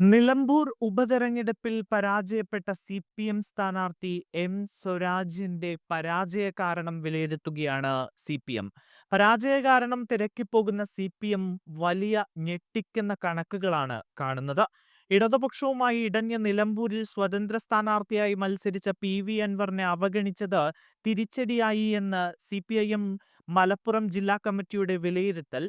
നിലമ്പൂർ ഉപതെരഞ്ഞെടുപ്പിൽ പരാജയപ്പെട്ട C P M സ്ഥാനാർത്ഥി എം സ്വരാജിന്റെ പരാജയ കാരണം വിലയിരുത്തുകയാണ് സി പി എം പരാജയ കാരണം തിരക്കിപ്പോകുന്ന സി പി എം വലിയ ഞെട്ടിക്കുന്ന കണക്കുകളാണ് കാണുന്നത്. ഇടതുപക്ഷവുമായി ഇടഞ്ഞ നിലമ്പൂരിൽ സ്വതന്ത്ര സ്ഥാനാർത്ഥിയായി മത്സരിച്ച പി വി അൻവറിനെ അവഗണിച്ചത് തിരിച്ചടിയായി എന്ന് C P I M Malappuram ജില്ലാ കമ്മിറ്റിയുടെ വിലയിരുത്തൽ.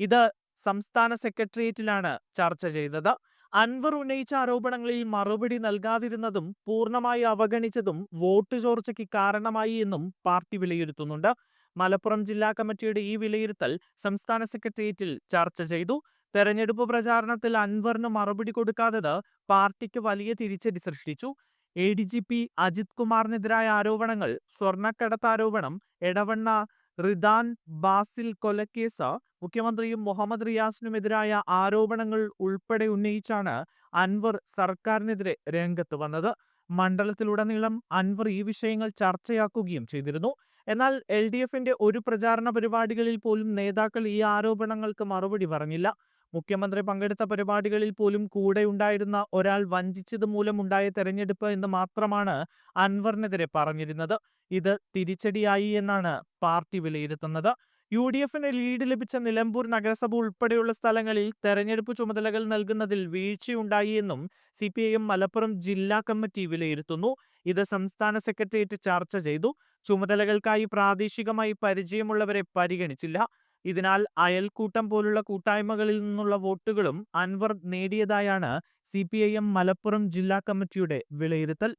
ഇത് സംസ്ഥാന സെക്രട്ടേറിയറ്റിലാണ് ചർച്ച ചെയ്തത്. അൻവർ ഉന്നയിച്ച ആരോപണങ്ങളിൽ മറുപടി നൽകാതിരുന്നതും പൂർണമായി അവഗണിച്ചതും വോട്ട് ചോർച്ചയ്ക്ക് കാരണമായി എന്നും പാർട്ടി വിലയിരുത്തുന്നുണ്ട്. മലപ്പുറം ജില്ലാ കമ്മിറ്റിയുടെ ഈ വിലയിരുത്തൽ സംസ്ഥാന സെക്രട്ടേറിയറ്റിൽ ചർച്ച ചെയ്തു. തെരഞ്ഞെടുപ്പ് പ്രചാരണത്തിൽ അൻവറിന് മറുപടി കൊടുക്കാത്തത് പാർട്ടിക്ക് വലിയ തിരിച്ചടി സൃഷ്ടിച്ചു. A D G P Ajith കുമാറിനെതിരായ ആരോപണങ്ങൾ സ്വർണക്കടത്ത് ആരോപണം എടവണ്ണ റിദാൻ ബാസിൽ കൊലക്കേസ് മുഖ്യമന്ത്രിയും മുഹമ്മദ് റിയാസിനുമെതിരായ ആരോപണങ്ങൾ ഉൾപ്പെടെ ഉന്നയിച്ചാണ് അൻവർ സർക്കാരിനെതിരെ രംഗത്ത് വന്നത്. മണ്ഡലത്തിലുടനീളം അൻവർ ഈ വിഷയങ്ങൾ ചർച്ചയാക്കുകയും ചെയ്തിരുന്നു. എന്നാൽ എൽ ഡി എഫിന്റെ ഒരു പ്രചാരണ പരിപാടികളിൽ പോലും നേതാക്കൾ ഈ ആരോപണങ്ങൾക്ക് മറുപടി പറഞ്ഞില്ല. മുഖ്യമന്ത്രി പങ്കെടുത്ത പരിപാടികളിൽ പോലും കൂടെ ഉണ്ടായിരുന്ന ഒരാൾ വഞ്ചിച്ചത് മൂലമുണ്ടായ തെരഞ്ഞെടുപ്പ് എന്ന് മാത്രമാണ് അൻവറിനെതിരെ പറഞ്ഞിരുന്നത്. ഇത് തിരിച്ചടിയായി എന്നാണ് പാർട്ടി വിലയിരുത്തുന്നത്. യു ഡി എഫിന് ലീഡ് ലഭിച്ച നിലമ്പൂർ നഗരസഭ ഉൾപ്പെടെയുള്ള സ്ഥലങ്ങളിൽ തെരഞ്ഞെടുപ്പ് ചുമതലകൾ നൽകുന്നതിൽ വീഴ്ചയുണ്ടായി എന്നും C P I M Malappuram ജില്ലാ കമ്മിറ്റി വിലയിരുത്തുന്നു. ഇത് സംസ്ഥാന സെക്രട്ടേറിയറ്റ് ചർച്ച ചെയ്തു. ചുമതലകൾക്കായി പ്രാദേശികമായി പരിചയമുള്ളവരെ പരിഗണിച്ചില്ല. ഇതിനാൽ അയൽക്കൂട്ടം പോലുള്ള കൂട്ടായ്മകളിൽ നിന്നുള്ള വോട്ടുകളും അൻവർ നേടിയതായാണ് സി മലപ്പുറം ജില്ലാ കമ്മിറ്റിയുടെ വിലയിരുത്തൽ.